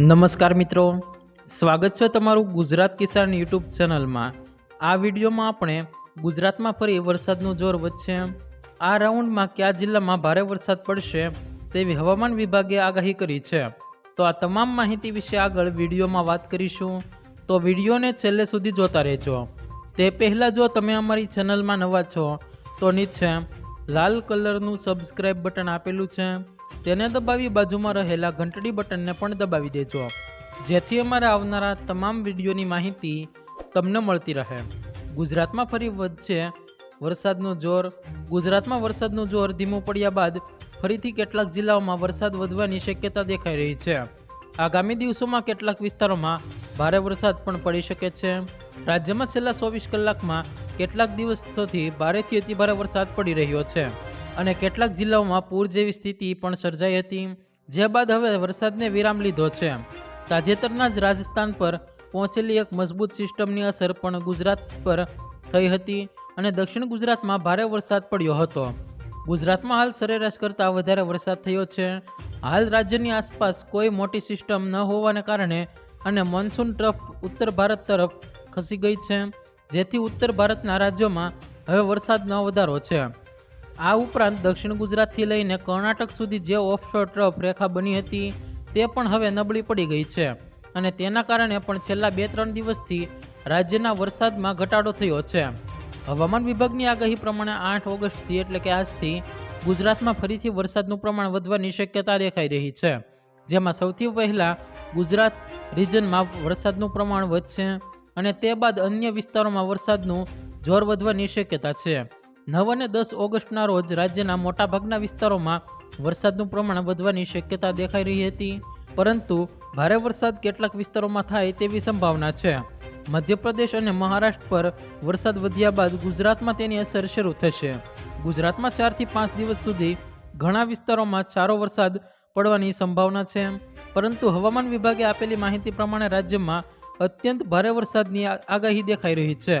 નમસ્કાર મિત્રો. સ્વાગત છે તમારું ગુજરાત કિસાન યુટ્યુબ ચેનલમાં. આ વિડીયોમાં આપણે ગુજરાતમાં ફરી વરસાદનું જોર વધશે. આ રાઉન્ડમાં કયા જિલ્લામાં ભારે વરસાદ પડશે તેવી હવામાન વિભાગે આગાહી કરી છે. તો આ તમામ માહિતી વિશે આગળ વિડીયોમાં વાત કરીશું. તો વિડીયોને છેલ્લે સુધી જોતા રહેજો. તે પહેલાં જો તમે અમારી ચેનલમાં નવા છો, તો નીચે લાલ કલરનું સબસ્ક્રાઈબ બટન આપેલું છે. તેને દબાવી બાજુમાં રહેલા ઘંટડી બટનને પણ દબાવી દેજો જેથી અમારા આવનારા તમામ વિડીયોની માહિતી તમને મળતી રહે. ગુજરાતમાં ફરી વધશે વરસાદનું જોર. ગુજરાતમાં વરસાદનું જોર ધીમું પડ્યા બાદ ફરીથી કેટલાક જિલ્લાઓમાં વરસાદ વધવાની શક્યતા દેખાઈ રહી છે. આગામી દિવસોમાં કેટલાક વિસ્તારોમાં ભારે વરસાદ પણ પડી શકે છે. રાજ્યમાં છેલ્લા ચોવીસ કલાકમાં કેટલાક દિવસોથી ભારેથી અતિભારે વરસાદ પડી રહ્યો છે. અને કેટલાક જિલ્લાઓમાં પૂર જેવી સ્થિતિ પણ સર્જાઈ હતી. જે બાદ હવે વરસાદને વિરામ લીધો છે. તાજેતરના જ રાજસ્થાન પર પહોંચેલી એક મજબૂત સિસ્ટમની અસર પણ ગુજરાત પર થઈ હતી અને દક્ષિણ ગુજરાતમાં ભારે વરસાદ પડ્યો હતો. ગુજરાતમાં હાલ સરેરાશ કરતાં વધારે વરસાદ થયો છે. હાલ રાજ્યની આસપાસ કોઈ મોટી સિસ્ટમ ન હોવાને કારણે અને મોન્સૂન ટ્રફ ઉત્તર ભારત તરફ ખસી ગઈ છે. જેથી ઉત્તર ભારતના રાજ્યોમાં હવે વરસાદનો વધારો છે. આ ઉપરાંત દક્ષિણ ગુજરાતથી લઈને કર્ણાટક સુધી જે ઓફશોર ટ્રફ રેખા બની હતી, તે પણ હવે નબળી પડી ગઈ છે. અને તેના કારણે પણ છેલ્લા બે ત્રણ દિવસથી રાજ્યના વરસાદમાં ઘટાડો થયો છે. હવામાન વિભાગની આગાહી પ્રમાણે આઠ ઓગસ્ટથી એટલે કે આજથી ગુજરાતમાં ફરીથી વરસાદનું પ્રમાણ વધવાની શક્યતા દેખાઈ રહી છે. જેમાં સૌથી પહેલાં ગુજરાત રિજનમાં વરસાદનું પ્રમાણ વધશે અને તે બાદ અન્ય વિસ્તારોમાં વરસાદનું જોર વધવાની શક્યતા છે. નવ અને દસ ઓગસ્ટના રોજ રાજ્યના મોટાભાગના વિસ્તારોમાં વરસાદનું પ્રમાણ વધવાની શક્યતા દેખાઈ રહી હતી. પરંતુ ભારે વરસાદ કેટલાક વિસ્તારોમાં થાય તેવી સંભાવના છે. મધ્યપ્રદેશ અને મહારાષ્ટ્ર પર વરસાદ વધ્યા બાદ ગુજરાતમાં તેની અસર શરૂ થશે. ગુજરાતમાં ચારથી પાંચ દિવસ સુધી ઘણા વિસ્તારોમાં સારો વરસાદ પડવાની સંભાવના છે. પરંતુ હવામાન વિભાગે આપેલી માહિતી પ્રમાણે રાજ્યમાં અત્યંત ભારે વરસાદની આગાહી દેખાઈ રહી છે.